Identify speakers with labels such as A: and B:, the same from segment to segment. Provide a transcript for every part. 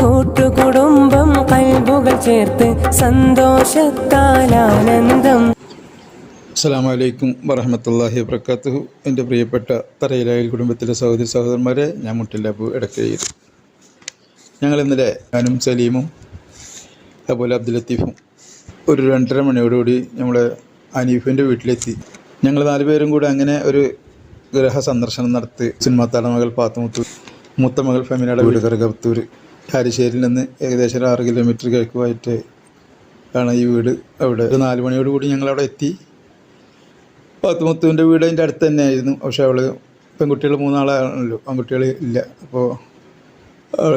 A: കൂട്ടുകുടുംബം കൽബുകൾ ചേർത്ത് സന്തോഷത്താലാനന്ദം.
B: അസ്സാമലൈക്കും വറഹമത്തല്ലാഹി വർക്കാത്തു എന്റെ പ്രിയപ്പെട്ട തറയിലായൽ കുടുംബത്തിലെ സഹോദരി സഹോദരന്മാരെ ഞാൻ മുട്ടില്ലാപ്പു ഇടക്കയിൽ ഞങ്ങൾ ഇന്നലെ ഞാനും സലീമും അതുപോലെ അബ്ദുൽ ലത്തീഫും ഒരു രണ്ടര മണിയോടുകൂടി നമ്മൾ അനീഫിന്റെ വീട്ടിലെത്തി. ഞങ്ങൾ നാലുപേരും കൂടെ അങ്ങനെ ഒരു ഗ്രഹ സന്ദർശനം നടത്തി. സിനിമാ തലമകൾ പാത്തുമുത്തൂർ മുത്തമകൾ ഫെമിനയുടെ വീട്. കറുകത്തൂർ കാരിശ്ശേരിയിൽ നിന്ന് ഏകദേശം ഒരു ആറ് കിലോമീറ്റർ കിഴക്കുമായിട്ട് ആണ് ഈ വീട് അവിടെ. ഒരു നാല് മണിയോട് കൂടി ഞങ്ങൾ അവിടെ എത്തി. പത്തുമുത്തുവിന്റെ വീട് അതിന്റെ അടുത്ത് തന്നെ ആയിരുന്നു പക്ഷെ അവൾ പെൺകുട്ടികൾ മൂന്നാളാണല്ലോ. ആൺകുട്ടികൾ ഇല്ല. അപ്പോൾ അവൾ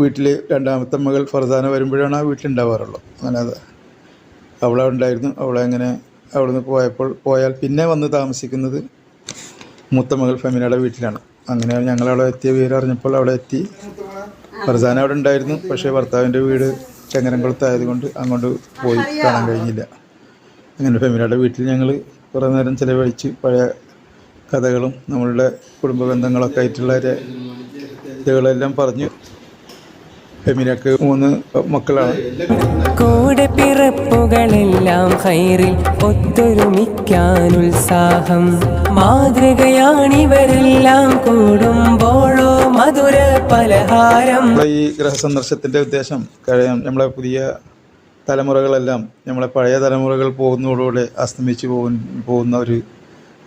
B: വീട്ടിൽ രണ്ടാമത്തെ മകൾ ഫർസാന വരുമ്പോഴാണ് ആ വീട്ടിലുണ്ടാവാറുള്ളൂ അങ്ങനെ അത് അവളെ ഉണ്ടായിരുന്നു. അവളെ അങ്ങനെ അവിടുന്ന് പോയപ്പോൾ പോയാൽ പിന്നെ വന്ന് താമസിക്കുന്നത് മുത്തമകൾ ഫെമിനയുടെ വീട്ടിലാണ്. അങ്ങനെ ഞങ്ങൾ അവിടെ എത്തിയ വിവരം അറിഞ്ഞപ്പോൾ അവിടെ എത്തി. ഫർസാന അവിടെ ഉണ്ടായിരുന്നു. പക്ഷേ ഭർത്താവിന്റെ വീട് ചെങ്ങരംകുളത്തായതുകൊണ്ട് അങ്ങോട്ട് പോയി കാണാൻ കഴിഞ്ഞില്ല. അങ്ങനെ ഫെമിനയുടെ വീട്ടിൽ ഞങ്ങൾ കുറേ നേരം ചിലവഴിച്ച് പഴയ കഥകളും നമ്മളുടെ കുടുംബ ബന്ധങ്ങളൊക്കെ ആയിട്ടുള്ള ഇതുകളെല്ലാം പറഞ്ഞു. ഫെമിനക്ക് മൂന്ന് മക്കളാണ്.
A: കൂടെ പിറപ്പുകളെല്ലാം ഹൈറിൽ ഒത്തൊരുമിക്കാനുത്സാഹം. മാതൃകയാണിവരെല്ലാം കൂടുമ്പോഴോ മധുര പലഹാരം.
B: ഈ ഈ സന്ദർശത്തിന്റെ ഉദ്ദേശം കഴിയാം നമ്മളെ പുതിയ തലമുറകളെല്ലാം നമ്മളെ പഴയ തലമുറകൾ പോകുന്നതോടുകൂടെ അസ്തമിച്ചു പോകുന്ന പോകുന്ന ഒരു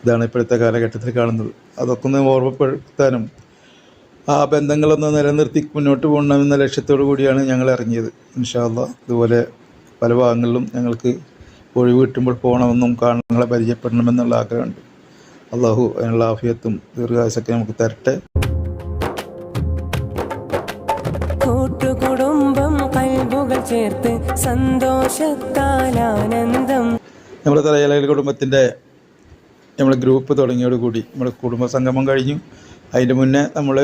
B: ഇതാണ് ഇപ്പോഴത്തെ കാലഘട്ടത്തിൽ കാണുന്നത്. അതൊക്കെ ഒന്ന് ഓർമ്മപ്പെടുത്താനും ആ ബന്ധങ്ങളൊന്ന് നിലനിർത്തി മുന്നോട്ട് പോകണമെന്ന ലക്ഷ്യത്തോടു കൂടിയാണ് ഞങ്ങൾ ഇറങ്ങിയത്. ഇൻഷാല്ല ഇതുപോലെ പല ഭാഗങ്ങളിലും ഞങ്ങൾക്ക് ഒഴിവ് കിട്ടുമ്പോൾ പോകണമെന്നും കാണങ്ങളെ പരിചയപ്പെടണമെന്നുള്ള ആഗ്രഹമുണ്ട്. അള്ളാഹു അതിനുള്ള ആഫിയത്തും ദീർഘായുസൊക്കെ നമുക്ക് തരട്ടെ.
A: കുടുംബം കൽബുകൾ ചേർത്ത്
B: നമ്മുടെ തലയാലയിൽ കുടുംബത്തിന്റെ നമ്മൾ ഗ്രൂപ്പ് തുടങ്ങിയോടുകൂടി നമ്മുടെ കുടുംബ സംഗമം കഴിഞ്ഞു. അതിന്റെ മുന്നേ നമ്മൾ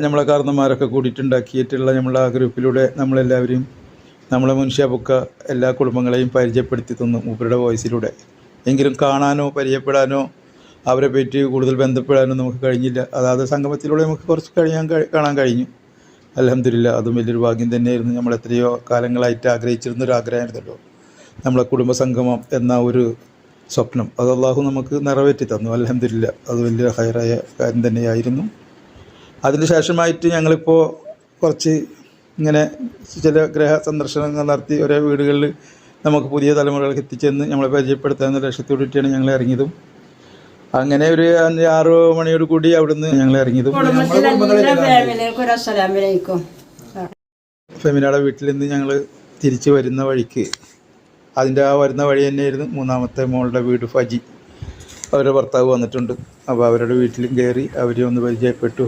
B: നമ്മളെ കാരണന്മാരൊക്കെ കൂടിയിട്ടുണ്ടാക്കിയിട്ടുള്ള നമ്മളെ ആ ഗ്രൂപ്പിലൂടെ നമ്മളെല്ലാവരെയും നമ്മളെ മുൻഷ്യാബുക്ക എല്ലാ കുടുംബങ്ങളെയും പരിചയപ്പെടുത്തി തന്നു മൂപ്പരുടെ വോയിസിലൂടെ. എങ്കിലും കാണാനോ പരിചയപ്പെടാനോ അവരെ പറ്റി കൂടുതൽ ബന്ധപ്പെടാനോ നമുക്ക് കഴിഞ്ഞില്ല. അതായത് സംഗമത്തിലൂടെ നമുക്ക് കുറച്ച് കഴിയാൻ കാണാൻ കഴിഞ്ഞു. അലഹമില്ല അതും വലിയൊരു ഭാഗ്യം തന്നെയായിരുന്നു. നമ്മൾ എത്രയോ കാലങ്ങളായിട്ട് ആഗ്രഹിച്ചിരുന്ന ഒരു ആഗ്രഹമായിരുന്നല്ലോ. നമ്മളെ കുടുംബ സംഗമം എന്ന ഒരു സ്വപ്നം. അത് അള്ളാഹു നമുക്ക് നിറവേറ്റി തന്നു. അലഹമില്ല അത് വലിയ ഹയറായ കാര്യം തന്നെയായിരുന്നു. അതിന് ശേഷമായിട്ട് ഞങ്ങളിപ്പോൾ കുറച്ച് ഇങ്ങനെ ചില ഗ്രഹ സന്ദർശനങ്ങൾ നടത്തി ഓരോ വീടുകളിൽ നമുക്ക് പുതിയ തലമുറകൾക്ക് എത്തിച്ചെന്ന് നമ്മളെ പരിചയപ്പെടുത്താമെന്ന ലക്ഷ്യത്തോടുകൂടിയാണ് ഞങ്ങൾ ഇറങ്ങിയതും. അങ്ങനെ ഒരു അഞ്ച് ആറ് മണിയോട് കൂടി അവിടുന്ന് ഞങ്ങൾ ഇറങ്ങിയതും. ഫെമിനയുടെ വീട്ടിൽ നിന്ന് ഞങ്ങൾ തിരിച്ചു വരുന്ന വഴിക്ക് അതിന്റെ ആ വരുന്ന വഴി തന്നെയായിരുന്നു മൂന്നാമത്തെ മോളുടെ വീട് ഫജി. അവരുടെ ഭർത്താവ് വന്നിട്ടുണ്ട്. അപ്പോൾ അവരുടെ വീട്ടിലും കയറി അവരെ ഒന്ന് പരിചയപ്പെട്ടു.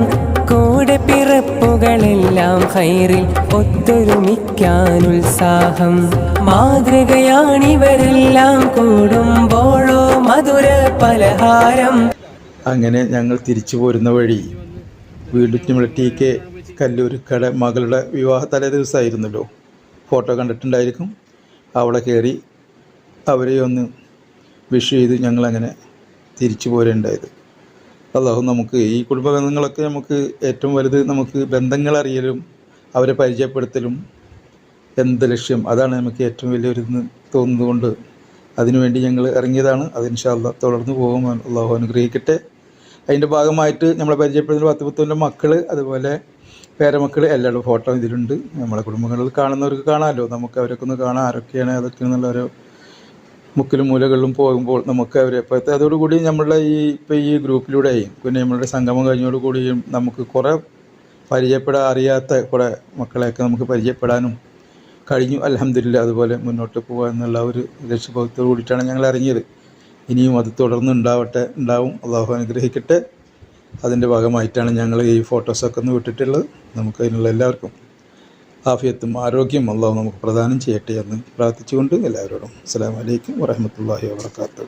A: കൂടെ പിറപ്പുകളെല്ലാം ഹൈറിൽ ഒത്തൊരുമിക്കാനുത്സാഹം. മാതൃകയാണിവരെല്ലാം കൂടുമ്പോഴോ മധുര പലഹാരം.
B: അങ്ങനെ ഞങ്ങൾ തിരിച്ചു പോരുന്ന വഴി വീണ്ടും നമ്മൾ ടി കെ കല്ലൂരിക്കട മകളുടെ വിവാഹ തലേ ദിവസമായിരുന്നല്ലോ. ഫോട്ടോ കണ്ടിട്ടുണ്ടായിരിക്കും. അവളെ കയറി അവരെ ഒന്ന് വിഷ് ചെയ്ത് ഞങ്ങളങ്ങനെ തിരിച്ചു പോരുണ്ടായത് അള്ളാഹു നമുക്ക് ഈ കുടുംബ ബന്ധങ്ങളൊക്കെ നമുക്ക് ഏറ്റവും വലുത് നമുക്ക് ബന്ധങ്ങൾ അറിയലും അവരെ പരിചയപ്പെടുത്തലും എന്ത് ലക്ഷ്യം? അതാണ് നമുക്ക് ഏറ്റവും വലിയൊരു തോന്നുന്നതുകൊണ്ട് അതിനുവേണ്ടി ഞങ്ങൾ ഇറങ്ങിയതാണ്. അത് ഇൻഷാല്ല തുടർന്ന് പോകും അള്ളാഹു അനുഗ്രഹിക്കട്ടെ. അതിന്റെ ഭാഗമായിട്ട് നമ്മളെ പരിചയപ്പെടുന്ന പത്ത് പത്തൊന്റെ മക്കൾ അതുപോലെ പേരമക്കൾ എല്ലാവരുടെ ഫോട്ടോ ഇതിലുണ്ട്. നമ്മളെ കുടുംബങ്ങളിൽ കാണുന്നവർക്ക് കാണാമല്ലോ. നമുക്ക് അവരൊക്കെ ഒന്ന് കാണാം. ആരൊക്കെയാണ് അതൊക്കെ എന്നുള്ള ഒരു മുക്കിലും മൂലകളിലും പോകുമ്പോൾ നമുക്ക് അവരെ ഇപ്പോഴത്തെ അതോടുകൂടി നമ്മളുടെ ഈ ഇപ്പോൾ ഈ ഗ്രൂപ്പിലൂടെയും പിന്നെ നമ്മളുടെ സംഗമം കഴിഞ്ഞോടുകൂടിയും നമുക്ക് കുറേ പരിചയപ്പെടാൻ അറിയാത്ത കുറേ മക്കളെയൊക്കെ നമുക്ക് പരിചയപ്പെടാനും കഴിഞ്ഞു. അലഹമില്ല അതുപോലെ മുന്നോട്ട് പോകുക എന്നുള്ള ഒരു ലക്ഷ്യബോധത്തോടു കൂടിയിട്ടാണ് ഞങ്ങൾ ഇറങ്ങിയത്. ഇനിയും അത് തുടർന്ന് ഉണ്ടാവട്ടെ ഉണ്ടാവും. അള്ളാഹു അനുഗ്രഹിക്കട്ടെ. അതിന്റെ ഭാഗമായിട്ടാണ് ഞങ്ങൾ ഈ ഫോട്ടോസൊക്കെ ഒന്ന് വിട്ടിട്ടുള്ളത്. നമുക്ക് അതിനുള്ള എല്ലാവർക്കും ആഫിയത്തും ആരോഗ്യം അള്ളാഹു നമുക്ക് പ്രദാനം ചെയ്യട്ടെ എന്ന് പ്രാർത്ഥിച്ചുകൊണ്ട് എല്ലാവരോടും അസ്സാം വലൈക്കും വറഹമത്തല്ലാഹി വാബർക്കാത്തു